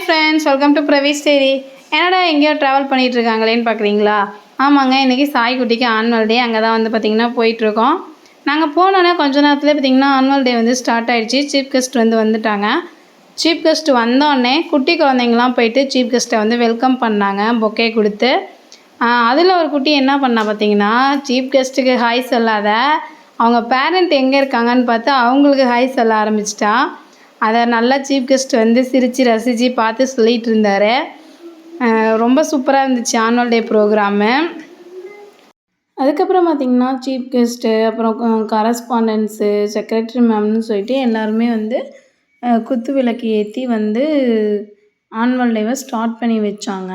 Hi friends welcome to பிரவீஸ் தேரி என்னடா எங்கேயோ ட்ராவல் பண்ணிகிட்ருக்காங்களேன்னு பார்க்குறீங்களா ஆமாங்க இன்றைக்கி சாய்க்குட்டிக்கு ஆனுவல் டே அங்கே தான் வந்து பார்த்திங்கன்னா போயிட்டுருக்கோம். நாங்கள் போனோன்னே கொஞ்ச நேரத்தில் பார்த்திங்கன்னா ஆனுவல் டே வந்து ஸ்டார்ட் ஆகிடுச்சு சீஃப் கெஸ்ட் வந்து வந்துட்டாங்க. சீஃப் கெஸ்ட் வந்தோடனே குட்டி குழந்தைங்களாம் போயிட்டு சீஃப் கெஸ்ட்டை வந்து வெல்கம் பண்ணாங்க பொக்கே கொடுத்து. அதில் ஒரு குட்டி என்ன பண்ணா பார்த்தீங்கன்னா சீஃப் கெஸ்ட்டுக்கு ஹாய் சொல்லாத. அவங்க பேரண்ட் எங்கே இருக்காங்கன்னு பார்த்து அவங்களுக்கு ஹாய் சொல்ல ஆரம்பிச்சிட்டா. அதை நல்லா சீஃப் கெஸ்ட் வந்து சிரித்து ரசித்து பார்த்து சொல்லிகிட்டு இருந்தார் ரொம்ப சூப்பராக இருந்துச்சு ஆனுவல் டே ப்ரோக்ராமு. அதுக்கப்புறம் பார்த்திங்கன்னா சீஃப் கெஸ்ட்டு அப்புறம் கரஸ்பாண்டன்ஸு செக்ரட்டரி மேம்னு சொல்லிட்டு எல்லாருமே வந்து குத்து விளக்கு ஏற்றி வந்து ஆனுவல் டேவை ஸ்டார்ட் பண்ணி வச்சாங்க.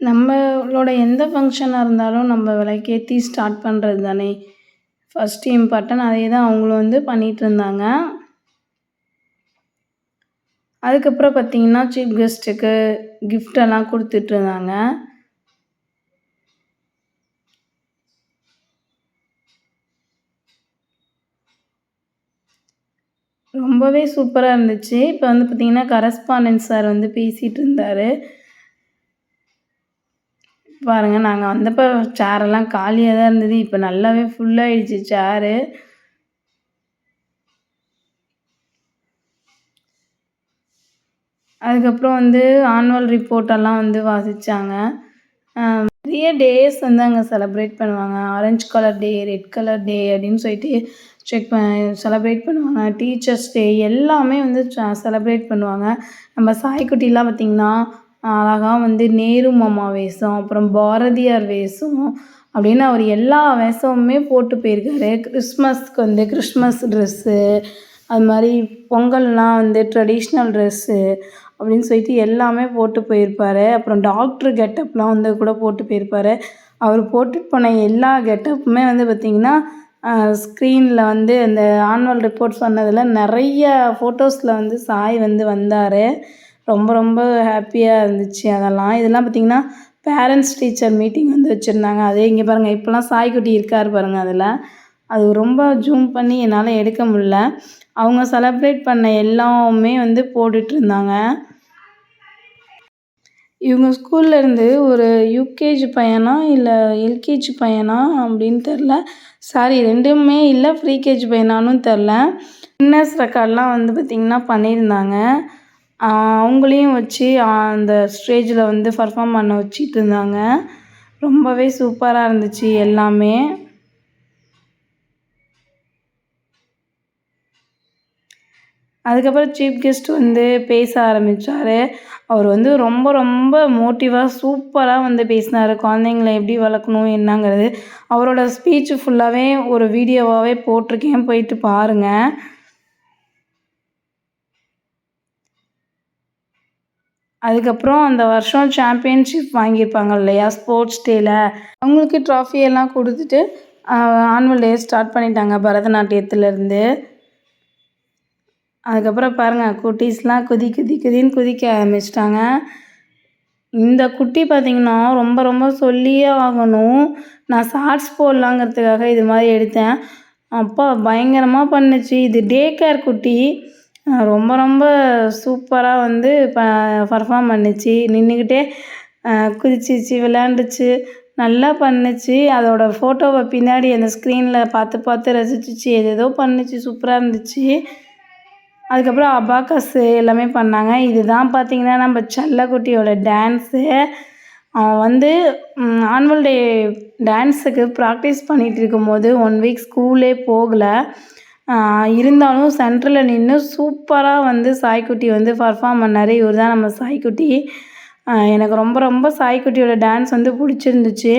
நம்மளோட எந்த ஃபங்க்ஷனாக இருந்தாலும் நம்ம விளக்கேற்றி ஸ்டார்ட் பண்ணுறது தானே ஃபஸ்ட்டு இம்பார்ட்டன் அதே தான் அவங்களும் வந்து பண்ணிகிட்டு இருந்தாங்க. அதுக்கப்புறம் பார்த்தீங்கன்னா சீஃப் கெஸ்ட்டுக்கு கிஃப்டெல்லாம் கொடுத்துட்டு இருந்தாங்க ரொம்பவே சூப்பராக இருந்துச்சு. இப்போ வந்து பார்த்தீங்கன்னா கரஸ்பாண்டன்ஸ் சார் வந்து பேசிகிட்டு இருந்தார் பாருங்க நாங்கள் வந்தப்போ சேரெல்லாம் காலியாக தான் இருந்தது. இப்போ நல்லாவே ஃபுல்லாகிடுச்சு சேரு அதுக்கப்புறம் வந்து ஆனுவல் ரிப்போர்ட்டெல்லாம் வந்து வாசித்தாங்க நிறைய டேஸ் வந்து அங்கே செலப்ரேட் பண்ணுவாங்க. Orange colour day red colour day அப்படின்னு சொல்லிட்டு செக் ப பண்ணுவாங்க. டீச்சர்ஸ் டே எல்லாமே வந்து செலப்ரேட் பண்ணுவாங்க. நம்ம சாய்க்குட்டிலாம் பார்த்திங்கன்னா அழகாக வந்து நேரு மாமா வேஷம் அப்புறம் பாரதியார் வேஷம் அப்படின்னு அவர் எல்லா வேஷமுமே போட்டு போயிருக்காரு. கிறிஸ்மஸ்க்கு வந்து கிறிஸ்மஸ் ட்ரெஸ்ஸு அது மாதிரி பொங்கல்னால் வந்து ட்ரெடிஷ்னல் ட்ரெஸ்ஸு அப்படின்னு சொல்லிட்டு எல்லாமே போட்டு போயிருப்பார். அப்புறம் டாக்டர் கெட்டப்லாம் வந்து கூட போட்டு போயிருப்பார். அவர் போட்டுட்டு போன எல்லா கெட்டப்புமே வந்து பார்த்திங்கன்னா ஸ்க்ரீனில் வந்து அந்த ஆனுவல் ரிப்போர்ட் சொன்னதில் நிறைய ஃபோட்டோஸில் வந்து சாய் வந்து வந்தார். ரொம்ப ரொம்ப ஹாப்பியாக இருந்துச்சு அதெல்லாம். இதெல்லாம் பார்த்திங்கன்னா பேரண்ட்ஸ் டீச்சர் மீட்டிங் வந்து வச்சுருந்தாங்க. அதே இங்கே பாருங்கள் இப்போலாம் சாய்க்குட்டி இருக்கார் பாருங்கள் அதில். அது ரொம்ப ஜூம் பண்ணி என்னால் எடுக்க முடில அவங்க செலப்ரேட் பண்ண எல்லாமே வந்து போட்டுட்ருந்தாங்க இவங்க ஸ்கூல்லேருந்து ஒரு யூகேஜி பையனா இல்லை எல்கேஜி பையனா அப்படின்னு தெரில சாரி ரெண்டுமே இல்லை ப்ரீகேஜி பையனானும் தெரில கின்னஸ் ரெக்கார்ட்லாம் வந்து பார்த்திங்கன்னா பண்ணியிருந்தாங்க. அவங்களையும் வச்சு அந்த ஸ்டேஜில் வந்து பர்ஃபார்ம் பண்ண வச்சிட்டு இருந்தாங்க. ரொம்பவே சூப்பராக இருந்துச்சு எல்லாமே. அதுக்கப்புறம் சீஃப் கெஸ்ட் வந்து பேச ஆரம்பித்தார் அவர் வந்து ரொம்ப ரொம்ப மோட்டிவாக சூப்பராக வந்து பேசினார். குழந்தைங்கள எப்படி வளர்க்கணும் என்னங்கிறது. அவரோட ஸ்பீச் ஃபுல்லாகவே ஒரு வீடியோவாகவே போட்டிருக்கேன். போயிட்டு பாருங்கள் அதுக்கப்புறம் அந்த வருஷம் சாம்பியன்ஷிப் வாங்கியிருப்பாங்க இல்லையா ஸ்போர்ட்ஸ் டேயில் அவங்களுக்கு ட்ராஃபி எல்லாம் கொடுத்துட்டு ஆனுவல் டே ஸ்டார்ட் பண்ணிட்டாங்க பரதநாட்டியத்துலேருந்து. அதுக்கப்புறம் பாருங்கள் குட்டீஸ்லாம் குதி குதி குதின்னு குதிக்க ஆரம்பிச்சிட்டாங்க. இந்த குட்டி பார்த்திங்கன்னா ரொம்ப ரொம்ப சொல்லியே ஆகணும். நான் ஷார்ட்ஸ் போடலாங்கிறதுக்காக இது மாதிரி எடுத்தேன். அப்பா பயங்கரமாக பண்ணுச்சு. இது டே கேர் குட்டி. ரொம்ப ரொம்ப சூப்பராக வந்து ப பர்ஃபார்ம் பண்ணுச்சு. நின்றுக்கிட்டே குதிச்சிச்சு விளையாண்டுச்சு. நல்லா பண்ணுச்சு. அதோட ஃபோட்டோவை பின்னாடி அந்த ஸ்க்ரீனில் பார்த்து பார்த்து ரசிச்சிச்சு. ஏதேதோ பண்ணுச்சு. சூப்பராக இருந்துச்சு. அதுக்கப்புறம் அபாக்கஸு எல்லாமே பண்ணாங்க. இதுதான் பார்த்திங்கன்னா நம்ம செல்லக்குட்டியோட டான்ஸு அவன் வந்து ஆனுவல் டே டான்ஸுக்கு ப்ராக்டிஸ் பண்ணிகிட்டு இருக்கும்போது ஒன் வீக் ஸ்கூலே போகலை. இருந்தாலும் சென்டரில் நின்று சூப்பராக வந்து சாய்க்குட்டி வந்து பர்ஃபார்ம் பண்ணார். இவர் தான் நம்ம சாய்க்குட்டி. எனக்கு ரொம்ப ரொம்ப சாய்க்குட்டியோட டான்ஸ் வந்து பிடிச்சிருந்துச்சு.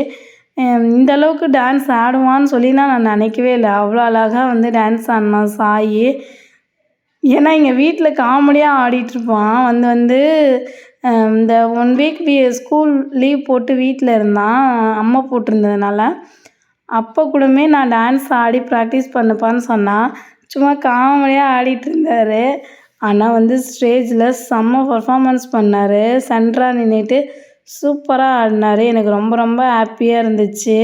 இந்த அளவுக்கு டான்ஸ் ஆடுவான்னு சொல்லிலாம் நான் நினைக்கவே இல்லை. அவ்வளோ அழகாக வந்து டான்ஸ் ஆடினான் சாய். ஏன்னா இங்கே வீட்டில் காமெடியாக ஆடிட்டுருப்பான். வந்து வந்து இந்த one week B school leave போட்டு வீட்டில் இருந்தான். அம்மா போட்டிருந்ததுனால. அப்போ கூடமே நான் டான்ஸ் ஆடி ப்ராக்டிஸ் பண்ணப்பான்னு சொன்னான் சும்மா காமெடியாக ஆடிட்டு இருந்தார் ஆனால் வந்து ஸ்டேஜில் செம்ம பர்ஃபார்மன்ஸ் பண்ணார். சென்டராக நின்றுட்டு சூப்பராக ஆடினார். எனக்கு ரொம்ப ரொம்ப ஹாப்பியாக இருந்துச்சு.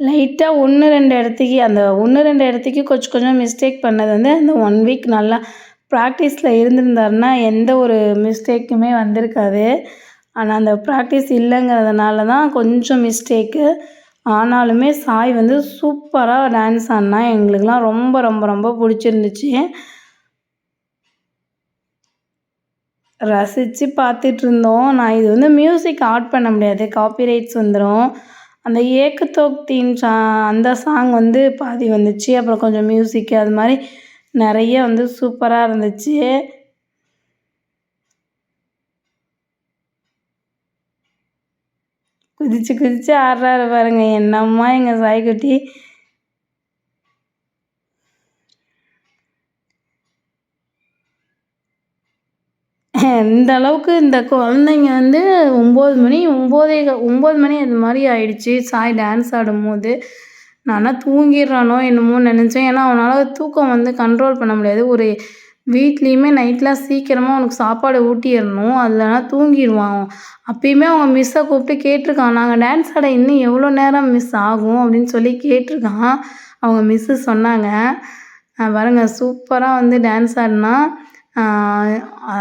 லைட்டாக ஒன்று ரெண்டு இடத்துக்கு அந்த ஒன்று ரெண்டு இடத்துக்கு கொஞ்சம் கொஞ்சம் மிஸ்டேக் பண்ணது வந்து அந்த ஒன் வீக் நல்லா ப்ராக்டிஸில் இருந்திருந்தாருன்னா எந்த ஒரு மிஸ்டேக்குமே வந்திருக்காது. ஆனால் அந்த ப்ராக்டிஸ் இல்லைங்கிறதுனால தான் கொஞ்சம் மிஸ்டேக்கு ஆனாலுமே சாய் வந்து சூப்பராக டான்ஸ் ஆடினா எங்களுக்கெலாம் ரொம்ப ரொம்ப ரொம்ப பிடிச்சிருந்துச்சி. ரசித்து பார்த்துட்ருந்தோம் நான் இது வந்து மியூசிக் ஆட் பண்ண முடியாது. காப்பிரைட்ஸ் வந்துடும் அந்த ஏக்கு தீம் சா அந்த சாங் வந்து பாதி வந்துச்சு. அப்புறம் கொஞ்சம் மியூசிக்கு அது மாதிரி நிறைய வந்து சூப்பராக இருந்துச்சு. குதிச்சு குதிச்சு ஆடுறாரு பாருங்க. என்னம்மா எங்கள் சாய்க்குட்டி? இந்த அளவுக்கு இந்த குழந்தைங்க வந்து ஒம்பது மணி ஒம்போதே ஒம்பது மணி அது மாதிரி ஆயிடுச்சு. சாய் டான்ஸ் ஆடும்போது. நானா தூங்கிடுறானோ என்னமோ நினச்சேன். ஏன்னா அவனால் தூக்கம் வந்து கண்ட்ரோல் பண்ண முடியாது. ஒரு வீட்லேயுமே நைட்லாம் சீக்கிரமாக அவனுக்கு சாப்பாடு ஊட்டிடணும். அதுலனா தூங்கிடுவான். அப்பயுமே அவங்க மிஸ்ஸை கூப்பிட்டு கேட்டிருக்கான். நாங்கள் டான்ஸ் ஆட இன்னும் எவ்வளோ நேரம் மிஸ் ஆகும் அப்படின்னு சொல்லி கேட்டிருக்கான். அவங்க மிஸ்ஸு சொன்னாங்க. பாருங்கள் சூப்பராக வந்து டான்ஸ் ஆடினா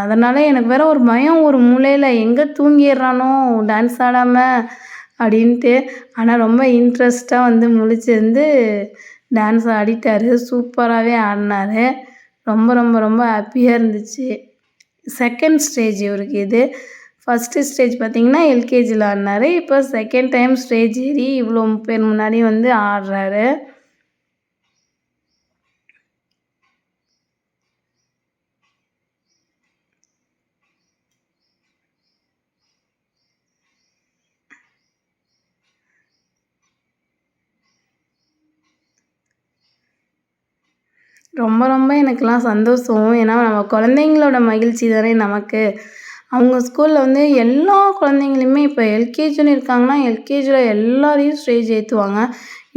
அதனால் எனக்கு வேறு ஒரு பயம் ஒரு மூலையில் எங்கே தூங்கிடுறானோ டான்ஸ் ஆடாமல் அப்படின்ட்டு. ஆனால் ரொம்ப இன்ட்ரெஸ்ட்டாக வந்து முழிச்சிருந்து டான்ஸ் ஆடிட்டார். சூப்பராகவே ஆடினாரு. ரொம்ப ரொம்ப ரொம்ப ஹாப்பியாக இருந்துச்சு. செகண்ட் ஸ்டேஜ் இவருக்கு இது. ஃபஸ்ட்டு ஸ்டேஜ் பார்த்திங்கன்னா எல்கேஜியில் ஆடினார். இப்போ செகண்ட் டைம் ஸ்டேஜ் ஏறி இவ்வளோ பேர் முன்னாடி வந்து ஆடுறாரு. ரொம்ப ரொம்ப எனக்கெலாம் சந்தோஷம். ஏன்னா நம்ம குழந்தைங்களோட மகிழ்ச்சி தானே நமக்கு. அவங்க ஸ்கூலில் வந்து எல்லா குழந்தைங்களுமே இப்போ எல்கேஜின்னு இருக்காங்கன்னா எல்கேஜியில் எல்லாரையும் ஸ்டேஜ் ஏற்றுவாங்க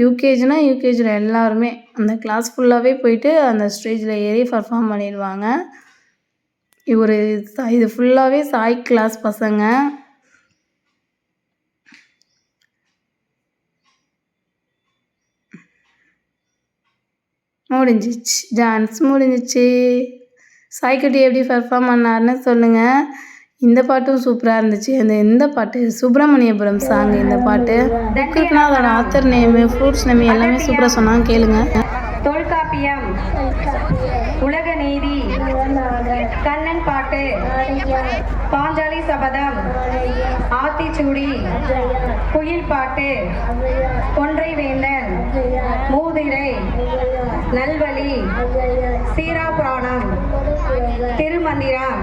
யூகேஜினா யூகேஜியில் எல்லாருமே. அந்த கிளாஸ் ஃபுல்லாகவே போயிட்டு அந்த ஸ்டேஜில் ஏறி பர்ஃபார்ம் பண்ணிடுவாங்க. இவர் இது ஃபுல்லாகவே சாய் கிளாஸ் பசங்க. முடிஞ்சிச்சு. டான்ஸ் முடிஞ்சிச்சு. சாய்க்குட்டி எப்படி பர்ஃபார்ம் பண்ணார்னு சொல்லுங்கள் இந்த பாட்டும் சூப்பராக இருந்துச்சு. அந்த இந்த பாட்டு சுப்பிரமணியபுரம் சாங் இந்த பாட்டு. புக்குக்குனா அதோட ஆத்தர் நேமு ஃப்ரூட்ஸ் நேமு எல்லாமே சூப்பராக சொன்னாங்க கேளுங்க. தொல்காப்பியம் உலக நீதி கண்ணன் பாட்டு பாஞ்சாலி சபதம் ஆத்திச்சூடி குயில் பாட்டு கொன்றை வேந்தன் மூதிரை நல்வழி. சீரா புராணம். திருமந்திரம்.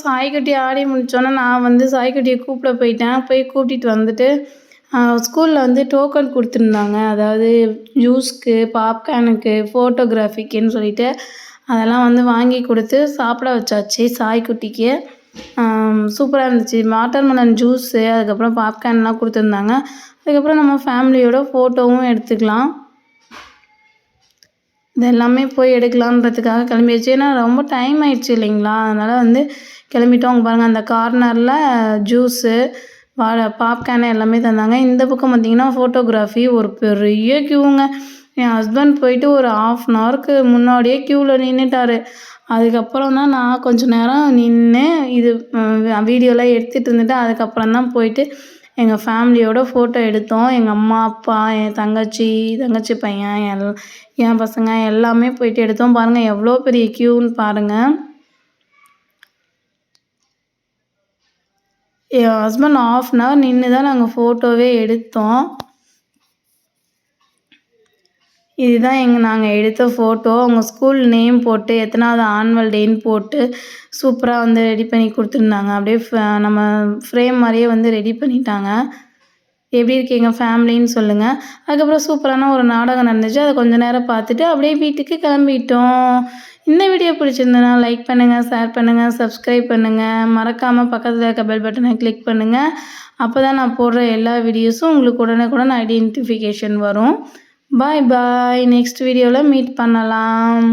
சாய்க்குட்டி ஆடி முடித்தோன்னே நான் வந்து சாய்க்குட்டியை கூப்பிட போயிட்டேன். போய் கூட்டிகிட்டு வந்துட்டு ஸ்கூலில் வந்து டோக்கன் கொடுத்துருந்தாங்க. அதாவது ஜூஸ்க்கு பாப்கார்னுக்கு ஃபோட்டோகிராஃபிக்குன்னு சொல்லிட்டு அதெல்லாம் வந்து வாங்கி கொடுத்து சாப்பிட வச்சாச்சு சாய்க்குட்டிக்கு. சூப்பராக இருந்துச்சு. வாட்டர்மெலன் ஜூஸு அதுக்கப்புறம் பாப்கார்ன்லாம் கொடுத்துருந்தாங்க. அதுக்கப்புறம் நம்ம ஃபேமிலியோட ஃபோட்டோவும் எடுத்துக்கலாம். இதெல்லாமே போய் எடுக்கலான்றதுக்காக கிளம்பியாச்சு. ஏன்னா ரொம்ப டைம் ஆயிடுச்சு இல்லைங்களா? அதனால் வந்து கிளம்பிட்டோம். அங்கே பாருங்கள் அந்த கார்னரில் ஜூஸு வாழை பாப்கார்னு எல்லாமே தந்தாங்க. இந்த பக்கம் பார்த்திங்கன்னா ஃபோட்டோகிராஃபி ஒரு பெரிய க்யூங்க என் ஹஸ்பண்ட் போயிட்டு ஒரு ஆஃப் அன் ஹவருக்கு முன்னாடியே க்யூவில் நின்றுட்டாரு அதுக்கப்புறம் தான் நான் கொஞ்சம் நேரம் நின்று இது வீடியோலாம் எடுத்துகிட்டு இருந்துட்டு அதுக்கப்புறம் தான் போயிட்டு எங்கள் ஃபேமிலியோட ஃபோட்டோ எடுத்தோம். எங்கள் அம்மா அப்பா என் தங்கச்சி தங்கச்சி பையன் எல் என் பசங்க எல்லாமே போயிட்டு எடுத்தோம். பாருங்கள் எவ்வளோ பெரிய க்யூன்னு பாருங்கள் என் ஹஸ்பண்ட் ஆஃப் அன் ஹவர் நின்று தான் நாங்கள் ஃபோட்டோவே எடுத்தோம். இதுதான் எங்கள் நாங்கள் எடுத்த ஃபோட்டோ அவங்க ஸ்கூல் நேம் போட்டு எத்தனாவது ஆனுவல் டேன்னு போட்டு சூப்பராக வந்து ரெடி பண்ணி கொடுத்துருந்தாங்க. அப்படியே நம்ம ஃப்ரேம் மாதிரியே வந்து ரெடி பண்ணிட்டாங்க. எப்படி இருக்கீங்க ஃபேமிலின்னு சொல்லுங்கள் அதுக்கப்புறம் சூப்பரான ஒரு நாடகம் நடந்துச்சு. அதை கொஞ்சம் நேரம் பார்த்துட்டு அப்படியே வீட்டுக்கு கிளம்பிட்டோம். இந்த வீடியோ பிடிச்சிருந்தனா லைக் பண்ணுங்கள் ஷேர் பண்ணுங்கள் சப்ஸ்கிரைப் பண்ணுங்கள் மறக்காமல் பக்கத்தில் இருக்க பெல் பட்டனை கிளிக் பண்ணுங்கள் அப்போ தான் நான் போடுற எல்லா வீடியோஸும் உங்களுக்கு உடனே கூட நான் ஐடென்டிஃபிகேஷன் வரும். பாய் பாய் நெக்ஸ்ட் வீடியோவில் மீட் பண்ணலாம்.